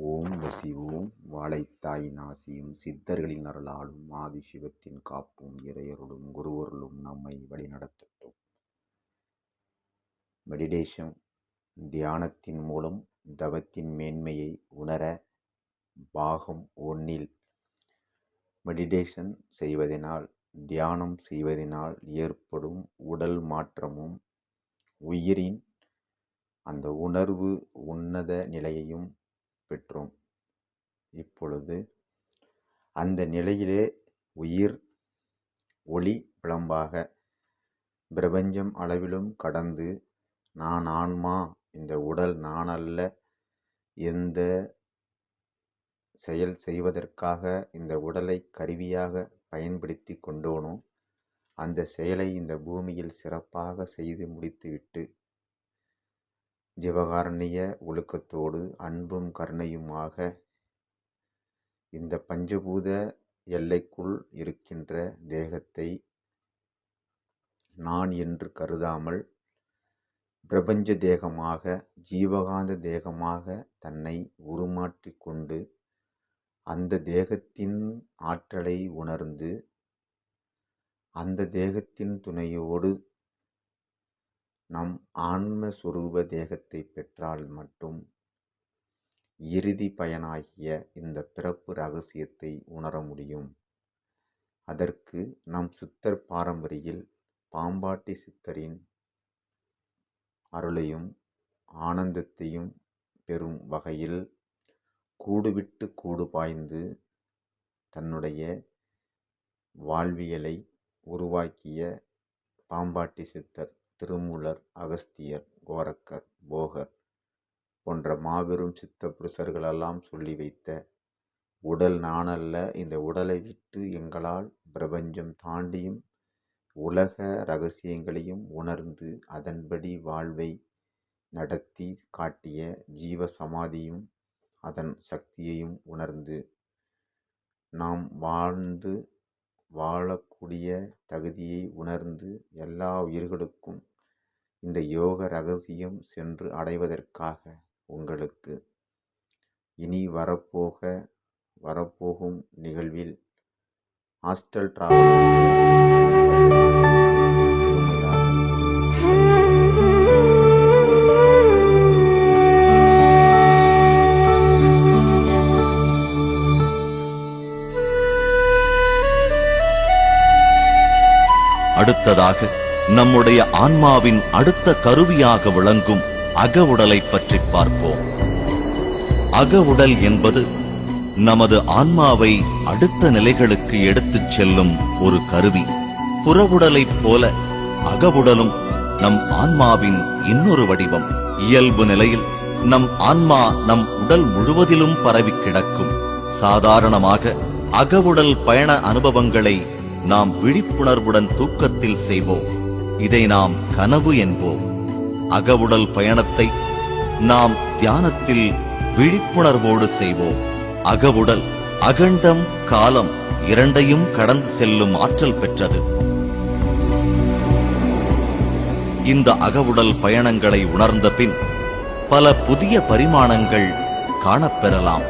ஓம் வசிவோம். வாழைத்தாய் நாசியும் சித்தர்களின் அருளாலும் ஆதிசிவத்தின் காப்பும். இறையருளும் குருவருளும் நம்மை வழிநடத்தட்டும். மெடிடேஷன் தியானத்தின் மூலம் தவத்தின் மேன்மையை உணர பாகம் ஒன்றில் மெடிடேஷன் செய்வதனால் தியானம் செய்வதனால் ஏற்படும் உடல் மாற்றமும் உயிரின் அந்த உணர்வு உன்னத நிலையையும் பெற்றோம். இப்பொழுது அந்த நிலையிலே உயிர் ஒளி விளம்பாக பிரபஞ்சம் அளவிலும் கடந்து நான் ஆன்மா இந்த உடல் நான் அல்ல எந்த செயல் செய்வதற்காக இந்த உடலை கருவியாக பயன்படுத்தி கொண்டோனோ அந்த செயலை இந்த பூமியில் சிறப்பாக செய்து முடித்துவிட்டு ஜீவகாரண்ய ஒழுக்கத்தோடு அன்பும் கருணையுமாக இந்த பஞ்சபூத எல்லைக்குள் இருக்கின்ற தேகத்தை நான் என்று கருதாமல் பிரபஞ்ச தேகமாக ஜீவகாந்த தேகமாக தன்னை உருமாற்றிக்கொண்டு அந்த தேகத்தின் ஆற்றலை உணர்ந்து அந்த தேகத்தின் துணையோடு நம் ஆன்ம சுரூப தேகத்தை பெற்றால் மட்டும் இறுதி பயனாகிய இந்த பிறப்பு ரகசியத்தை உணர முடியும். அதற்கு நம் சித்தர் பாரம்பரியில் பாம்பாட்டி சித்தரின் அருளையும் ஆனந்தத்தையும் பெறும் வகையில் கூடுவிட்டு கூடு பாய்ந்து தன்னுடைய வாழ்வியலை உருவாக்கிய பாம்பாட்டி சித்தர். திருமூலர் அகஸ்தியர் கோரக்கர் போகர் போன்ற மாபெரும் சித்த புருஷர்களெல்லாம் சொல்லி வைத்த உடல் நானல்ல இந்த உடலை விட்டு எங்களால் பிரபஞ்சம் தாண்டியும் உலக ரகசியங்களையும் உணர்ந்து அதன்படி வாழ்வை நடத்தி காட்டிய ஜீவ சமாதியும் அதன் சக்தியையும் உணர்ந்து நாம் வாழ்ந்து வாழக்கூடிய தகுதியை உணர்ந்து எல்லா உயிர்களுக்கும் இந்த யோக ரகசியம் சென்று அடைவதற்காக உங்களுக்கு. இனி வரப்போக வரப்போகும் நிகழ்வில் ஹாஸ்டல் அடுத்ததாக நம்முடைய ஆன்மாவின் அடுத்த கருவியாக விளங்கும் அக உடலை பற்றி பார்ப்போம். அக உடல் என்பது நமது ஆன்மாவை அடுத்த நிலைகளுக்கு எடுத்துச் செல்லும் ஒரு கருவி. புறவுடலைப் போல அகவுடலும் நம் ஆன்மாவின் இன்னொரு வடிவம். இயல்பு நிலையில் நம் ஆன்மா நம் உடல் முழுவதிலும் பரவி கிடக்கும். சாதாரணமாக அகவுடல் பயண அனுபவங்களை நாம் விழிப்புணர்வுடன் தூக்கத்தில் செய்வோம். இதை நாம் கனவு என்போம். அகவுடல் பயணத்தை நாம் தியானத்தில் விழிப்புணர்வோடு செய்வோம். அகவுடல் அகண்டம் காலம் இரண்டையும் கடந்து செல்லும் ஆற்றல் பெற்றது. இந்த அகவுடல் பயணங்களை உணர்ந்த பின் பல புதிய பரிமாணங்கள் காணப்பெறலாம்.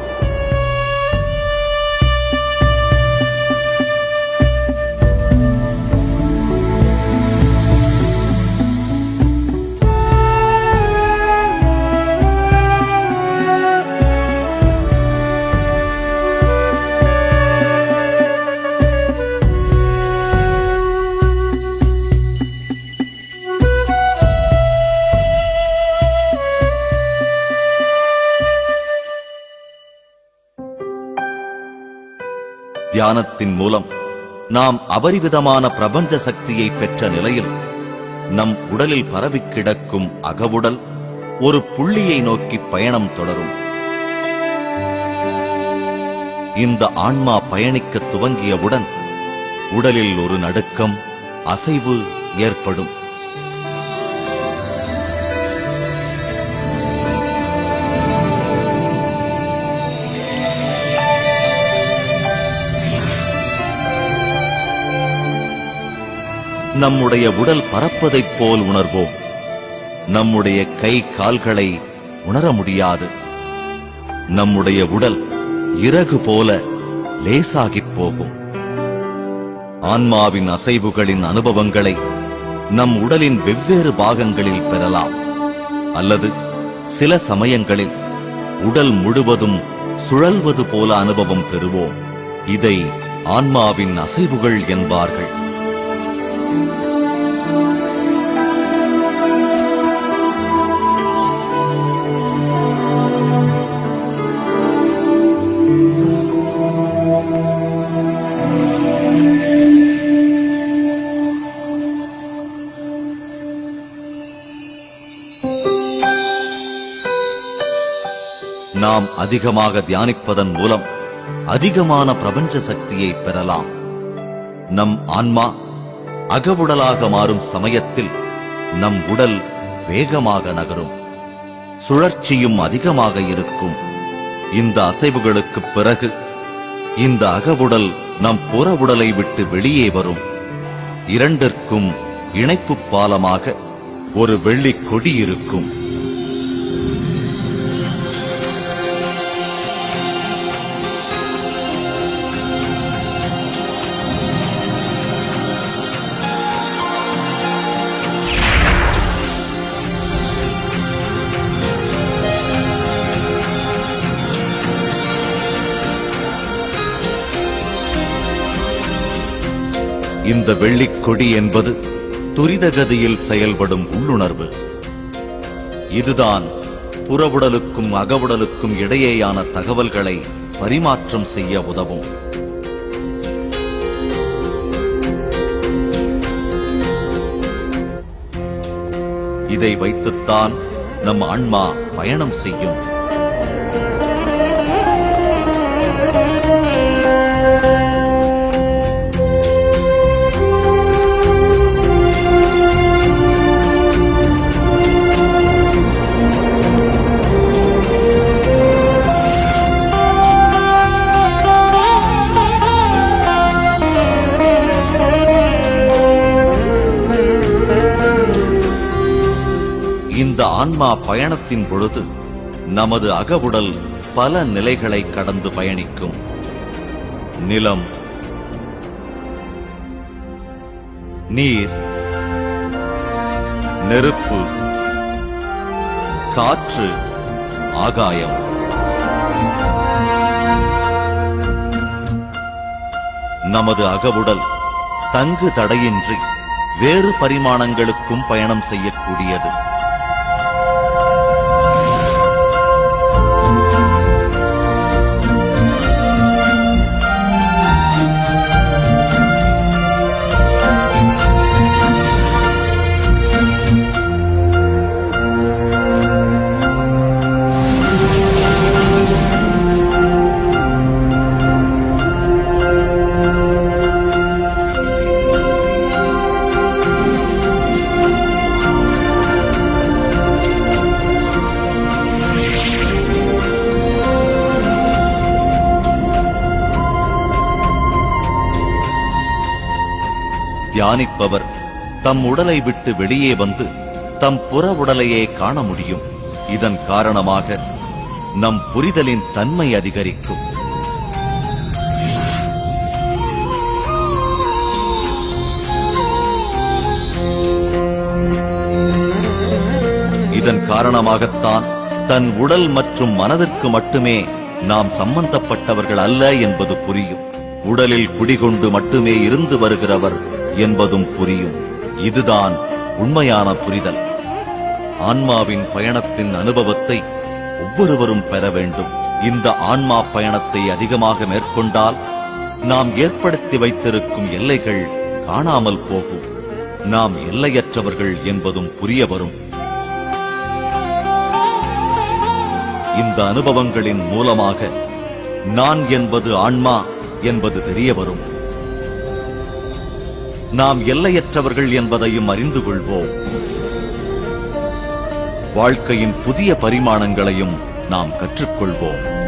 தியானத்தின் மூலம் நாம் அபரிவிதமான பிரபஞ்ச சக்தியை பெற்ற நிலையில் நம் உடலில் பரவி கிடக்கும் அகவுடல் ஒரு புள்ளியை நோக்கி பயணம் தொடரும். இந்த ஆன்மா பயணிக்க துவங்கியவுடன் உடலில் ஒரு நடுக்கம் அசைவு ஏற்படும். நம்முடைய உடல் பறப்பதைப் போல் உணர்வோம். நம்முடைய கை கால்களை உணர முடியாது. நம்முடைய உடல் இறகு போல லேசாகிப் போகும். ஆன்மாவின் அசைவுகளின் அனுபவங்களை நம் உடலின் வெவ்வேறு பாகங்களில் பெறலாம். அல்லது சில சமயங்களில் உடல் முழுவதும் சுழல்வது போல அனுபவம் பெறுவோம். இதை ஆன்மாவின் அசைவுகள் என்பார்கள். நாம் அதிகமாக தியானிப்பதன் மூலம் அதிகமான பிரபஞ்ச சக்தியை பெறலாம். நம் ஆன்மா அகவுடலாக மாறும் சமயத்தில் நம் உடல் வேகமாக நகரும். சுழற்சியும் அதிகமாக இருக்கும். இந்த அசைவுகளுக்குப் பிறகு இந்த அகவுடல் நம் புற உடலை விட்டு வெளியே வரும். இரண்டிற்கும் இணைப்பு பாலமாக ஒரு வெள்ளி கொடி இருக்கும். இந்த வெள்ளிக் கொடி என்பது துரிதகதியில் செயல்படும் உள்ளுணர்வு. இதுதான் புறவுடலுக்கும் அகவுடலுக்கும் இடையேயான தகவல்களை பரிமாற்றம் செய்ய உதவும். இதை வைத்துத்தான் நம் ஆன்மா பயணம் செய்யும். ஆன்மா பயணத்தின் பொழுது நமது அகவுடல் பல நிலைகளை கடந்து பயணிக்கும். நிலம். நீர். நெருப்பு. காற்று. ஆகாயம். நமது அகவுடல் தங்கு தடையின்றி வேறு பரிமாணங்களுக்கும் பயணம் செய்யக்கூடியது. தியானிப்பவர் தம் உடலை விட்டு வெளியே வந்து தம் புற உடலையே காண முடியும். இதன் காரணமாக நம் புரிதலின் தன்மை அதிகரிக்கும். இதன் காரணமாகத்தான் தன் உடல் மற்றும் மனதிற்கு மட்டுமே நாம் சம்பந்தப்பட்டவர்கள் அல்ல என்பது புரியும். உடலில் குடிகொண்டு மட்டுமே இருந்து வருகிறவர் என்பதும் புரியும். இதுதான் உண்மையான புரிதல். ஆன்மாவின் பயணத்தின் அனுபவத்தை ஒவ்வொருவரும் பெற வேண்டும். இந்த ஆன்மா பயணத்தை அதிகமாக மேற்கொண்டால் நாம் ஏற்படுத்தி வைத்திருக்கும் எல்லைகள் காணாமல் போகும். நாம் எல்லையற்றவர்கள் என்பதும் புரிய வரும். இந்த அனுபவங்களின் மூலமாக நான் என்பது ஆன்மா என்பது தெரிய வரும். நாம் எல்லையற்றவர்கள் என்பதையும் அறிந்து கொள்வோம். வாழ்க்கையின் புதிய பரிமாணங்களையும் நாம் கற்றுக்கொள்வோம்.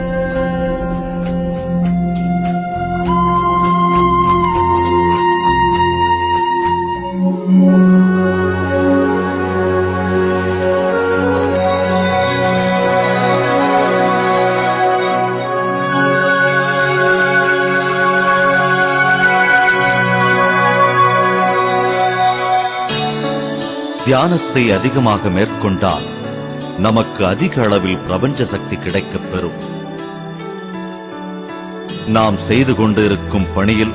தியானத்தை அதிகமாக மேற்கொண்டால் நமக்கு அதிக அளவில் பிரபஞ்ச சக்தி கிடைக்கப் பெறும். நாம் செய்து கொண்டிருக்கும் பணியில்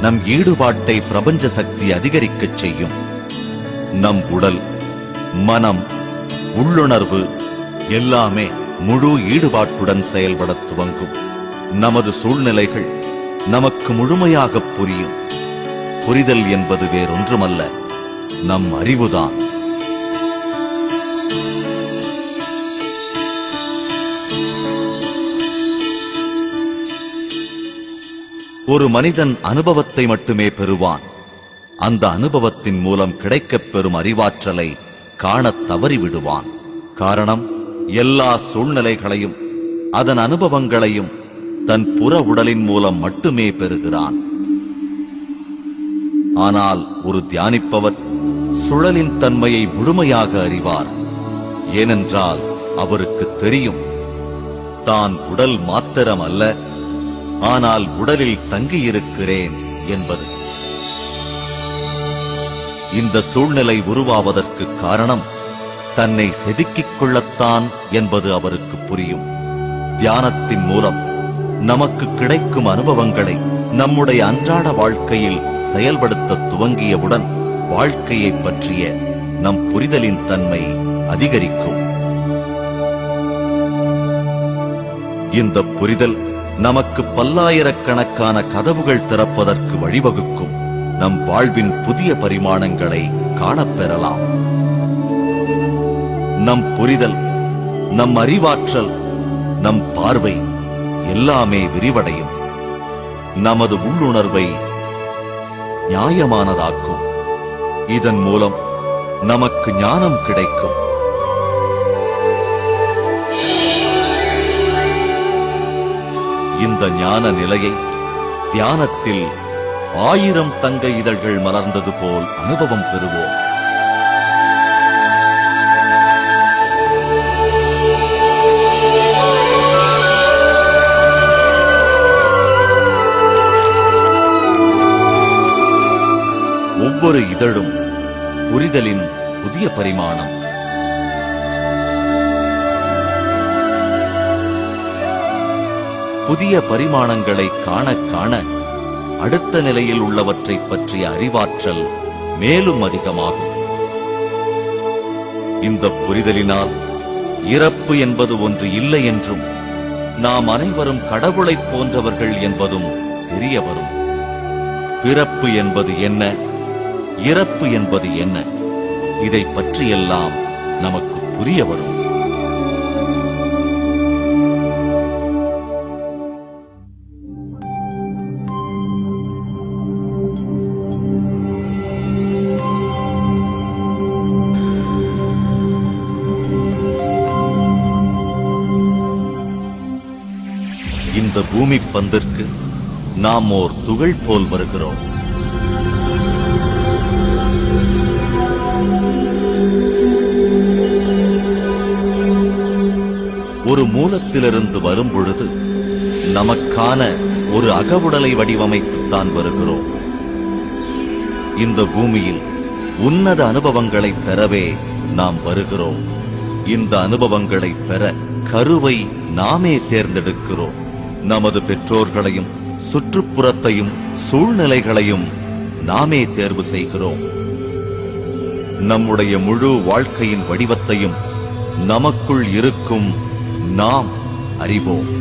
நம் ஈடுபாட்டை பிரபஞ்ச சக்தி அதிகரிக்கச் செய்யும். நம் உடல் மனம் உள்ளுணர்வு எல்லாமே முழு ஈடுபாட்டுடன் செயல்பட துவங்கும். நமது சூழ்நிலைகள் நமக்கு முழுமையாக புரியும். புரிதல் என்பது வேறொன்றுமல்ல. நம் அறிவுதான். ஒரு மனிதன் அனுபவத்தை மட்டுமே பெறுவான். அந்த அனுபவத்தின் மூலம் கிடைக்கப் பெறும் அறிவாற்றலை காணத் தவறிவிடுவான். காரணம் எல்லா சூழ்நிலைகளையும் அதன் அனுபவங்களையும் தன் புற உடலின் மூலம் மட்டுமே பெறுகிறான். ஆனால் ஒரு தியானிப்பவர் சுழலின் தன்மையை முழுமையாக அறிவார். ஏனென்றால் அவருக்கு தெரியும். தான் உடல் மாத்திரம் அல்ல ஆனால் உடலில் தங்கியிருக்கிறேன் என்பது. இந்த சூழ்நிலை உருவாவதற்கு காரணம் தன்னை செதுக்கிக் கொள்ளத்தான் என்பது அவருக்கு புரியும். தியானத்தின் மூலம் நமக்கு கிடைக்கும் அனுபவங்களை நம்முடைய அன்றாட வாழ்க்கையில் செயல்படுத்த துவங்கியவுடன் வாழ்க்கையை பற்றிய நம் புரிதலின் தன்மை அதிகரிக்கும். இந்த புரிதல் நமக்கு பல்லாயிரக்கணக்கான கதவுகள் திறப்பதற்கு வழிவகுக்கும். நம் வாழ்வின் புதிய பரிமாணங்களை காணப்பெறலாம் நம் புரிதல் நம் அறிவாற்றல் நம் பார்வை எல்லாமே விரிவடையும். நமது உள்ளுணர்வை நியாயமானதாக்கும். இதன் மூலம் நமக்கு ஞானம் கிடைக்கும். இந்த ஞான நிலையை தியானத்தில் ஆயிரம் தங்க இதழ்கள் மலர்ந்தது போல் அனுபவம் பெறுவோம். ஒவ்வொரு இதழும் புரிதலின் புதிய பரிமாணம். புதிய பரிமாணங்களை காண காண அடுத்த நிலையில் உள்ளவற்றை பற்றிய அறிவாற்றல் மேலும் அதிகமாகும். இந்த புரிதலினால் இறப்பு என்பது ஒன்று இல்லை என்றும் நாம் அனைவரும் கடவுளைப் போன்றவர்கள் என்பதும் தெரிய வரும். பிறப்பு என்பது என்ன? இறப்பு என்பது என்ன? இதை பற்றியெல்லாம் நமக்கு புரிய வரும் இந்த பூமி பந்திற்கு நாம் ஓர் துகள் போல் வருகிறோம். ஒரு மூலத்திலிருந்து வரும் பொழுது நமக்கான ஒரு அகவுடலை வடிவமைத்துத்தான் வருகிறோம். இந்த பூமியில் உன்னத அனுபவங்களை பெறவே நாம் வருகிறோம். இந்த அனுபவங்களை பெற கருவை நாமே தேர்ந்தெடுக்கிறோம். நமது பெற்றோர்களையும் சுற்றுப்புறத்தையும் சூழ்நிலைகளையும் நாமே தேர்வு செய்கிறோம். நம்முடைய முழு வாழ்க்கையின் வடிவத்தையும் நமக்குள் இருக்கும் நாம் அறிவோம்.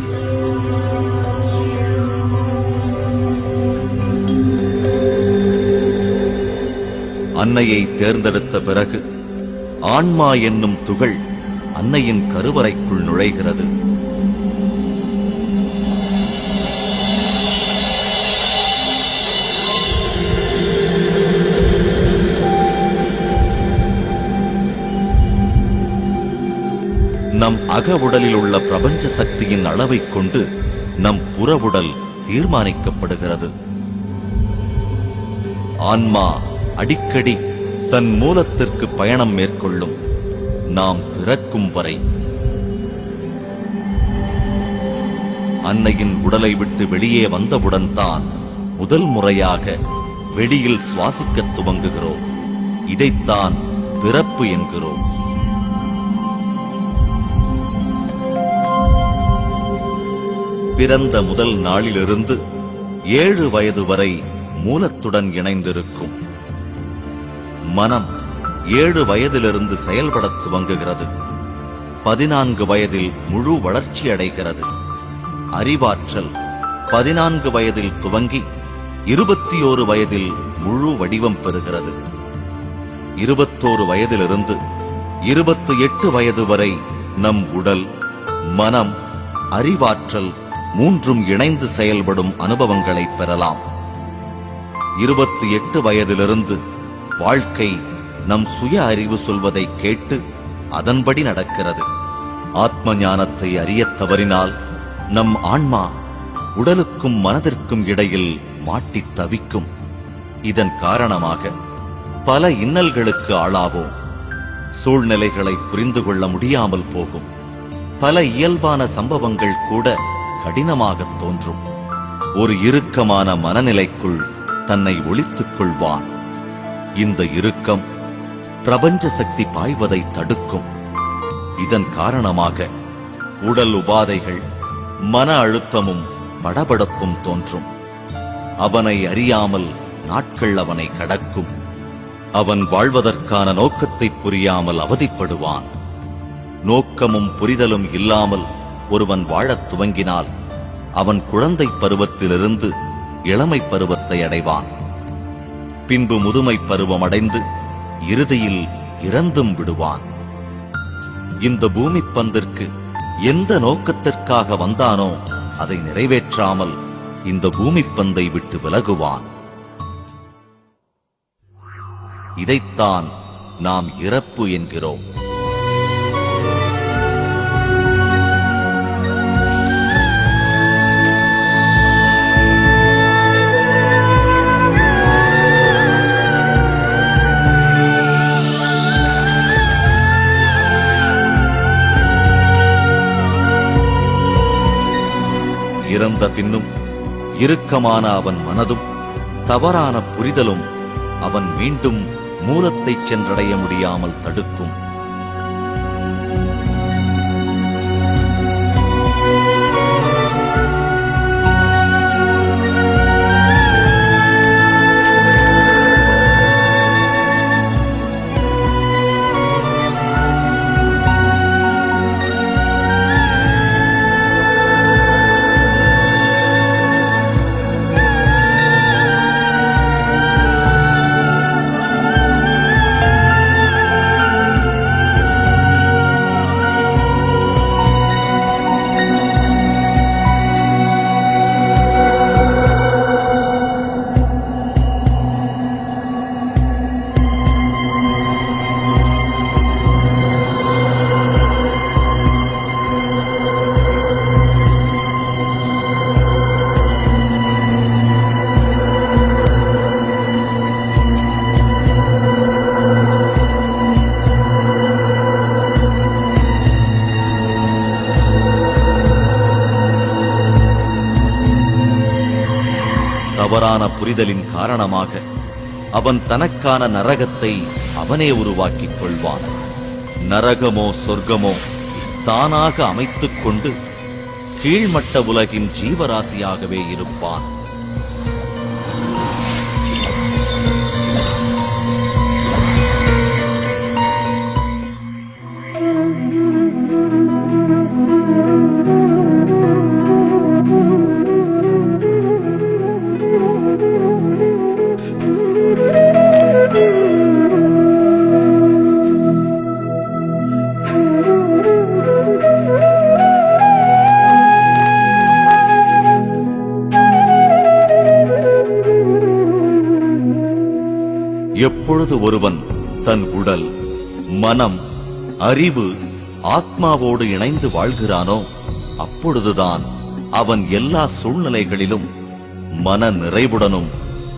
அன்னையை தேர்ந்தெடுத்த பிறகு ஆன்மா என்னும் துகள் அன்னையின் கருவறைக்குள் நுழைகிறது. நம் அக உடலில் உள்ள பிரபஞ்ச சக்தியின் அளவைக் கொண்டு நம் புற உடல் தீர்மானிக்கப்படுகிறது. ஆன்மா அடிக்கடி தன் மூலத்திற்கு பயணம் மேற்கொள்ளும் நாம் பிறக்கும் வரை. அன்னையின் உடலை விட்டு வெளியே வந்தவுடன் தான் முதல் முறையாக வெளியில் சுவாசிக்கத் துவங்குகிறோம். இதைத்தான் பிறப்பு என்கிறோம். பிறந்த முதல் நாளிலிருந்து ஏழு வயது வரை மூலத்துடன் இணைந்திருக்கும். மனம் ஏழு வயதிலிருந்து செயல்படத் துவங்குகிறது. பதினான்கு வயதில் முழு வளர்ச்சி அடைகிறது. அறிவாற்றல் பதினான்கு வயதில் துவங்கி இருபத்தி ஓரு வயதில் முழு வடிவம் பெறுகிறது. இருபத்தோரு வயதிலிருந்து இருபத்தி எட்டு வயது வரை நம் உடல் மனம் அறிவாற்றல் மூன்றும் இணைந்து செயல்படும் அனுபவங்களை பெறலாம். இருபத்தி எட்டு வயதிலிருந்து வாழ்க்கை நம் சுய அறிவு சொல்வதை கேட்டு அதன்படி நடக்கிறது. ஆத்ம ஞானத்தை அறியத் தவறினால் நம் ஆன்மா உடலுக்கும் மனதிற்கும் இடையில் மாட்டித் தவிக்கும். இதன் காரணமாக பல இன்னல்களுக்கு ஆளாவோம். சூழ்நிலைகளை புரிந்து கொள்ள முடியாமல் போகும். பல இயல்பான சம்பவங்கள் கூட கடினமாகத் தோன்றும். ஒரு இறுக்கமான மனநிலைக்குள் தன்னை ஒழித்துக் கொள்வான். இந்த இறுக்கம் பிரபஞ்ச சக்தி பாய்வதை தடுக்கும். இதன் காரணமாக உடல் உபாதைகள் மன அழுத்தமும் படபடப்பும் தோன்றும். அவனை அறியாமல் நாட்கள் அவனை கடக்கும். அவன் வாழ்வதற்கான நோக்கத்தை புரியாமல் அவதிப்படுவான். நோக்கமும் புரிதலும் இல்லாமல் ஒருவன் வாழத் துவங்கினால் அவன் குழந்தை பருவத்திலிருந்து இளமை பருவத்தை அடைவான். பின்பு முதுமை பருவம் அடைந்து இறுதியில் இறந்தும் விடுவான். இந்த பூமி பந்திற்கு எந்த நோக்கத்திற்காக வந்தானோ அதை நிறைவேற்றாமல் இந்த பூமி பந்தை விட்டு விலகுவான். இதைத்தான் நாம் இறப்பு என்கிறோம். இறந்த பின்னும் இறுக்கமான அவன் மனதும் தவறான புரிதலும் அவன் மீண்டும் மூலத்தைச் சென்றடைய முடியாமல் தடுக்கும். தவறான புரிதலின் காரணமாக அவன் தனக்கான நரகத்தை அவனே உருவாக்கிக் கொள்வான். நரகமோ சொர்க்கமோ தானாக அமைத்துக் கொண்டு கீழ்மட்ட உலகின் ஜீவராசியாகவே இருப்பான். ஒருவன் தன் உடல் மனம் அறிவு ஆத்மாவோடு இணைந்து வாழ்கிறானோ அப்பொழுதுதான் அவன் எல்லா சூழ்நிலைகளிலும் மன நிறைவுடனும்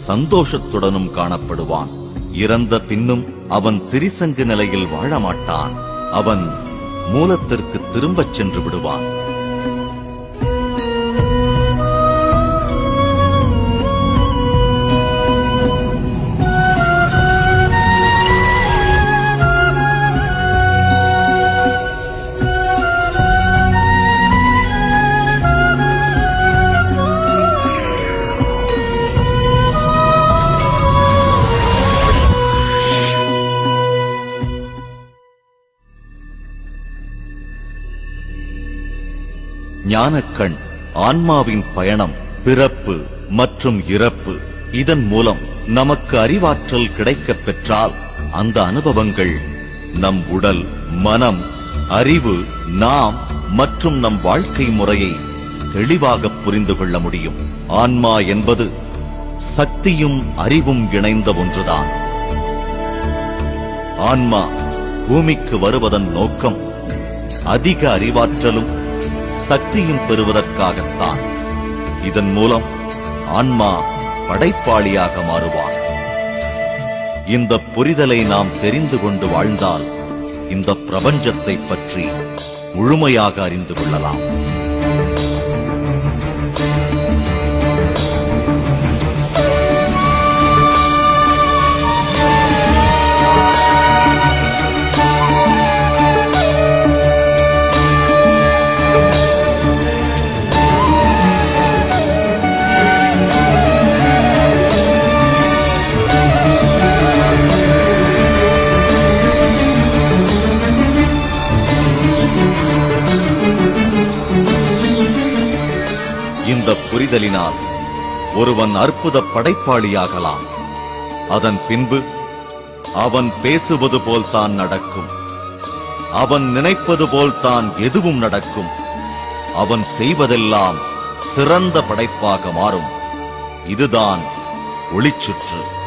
சந்தோஷத்துடனும் காணப்படுவான். இறந்த பின்னும் அவன் திரிசங்கு நிலையில் வாழ மாட்டான் அவன் மூலத்திற்கு திரும்பச் சென்று விடுவான். ஞானக்கண் ஆன்மாவின் பயணம் பிறப்பு மற்றும் இறப்பு. இதன் மூலம் நமக்கு அறிவாற்றல் கிடைக்கப் பெற்றால் அந்த அனுபவங்கள் நம் உடல் மனம் அறிவு நாம் மற்றும் நம் வாழ்க்கை முறையை தெளிவாக புரிந்து கொள்ள முடியும். ஆன்மா என்பது சக்தியும் அறிவும் இணைந்த ஒன்றுதான். ஆன்மா பூமிக்கு வருவதன் நோக்கம் அதிக அறிவாற்றலும் சக்தியும் பெறுவதற்காகத்தான். இதன் மூலம் ஆன்மா படைப்பாளியாக மாறுவான் இந்த புரிதலை நாம் தெரிந்து கொண்டு வாழ்ந்தால் இந்த பிரபஞ்சத்தை பற்றி முழுமையாக அறிந்து கொள்ளலாம். ஒருவன் அற்புத படைப்பாளியாகலாம். அதன் பின்பு அவன் பேசுவது போல்தான் நடக்கும். அவன் நினைப்பது போல்தான் எதுவும் நடக்கும். அவன் செய்வதெல்லாம் சிறந்த படைப்பாக மாறும். இதுதான் ஒளிச்சுற்று.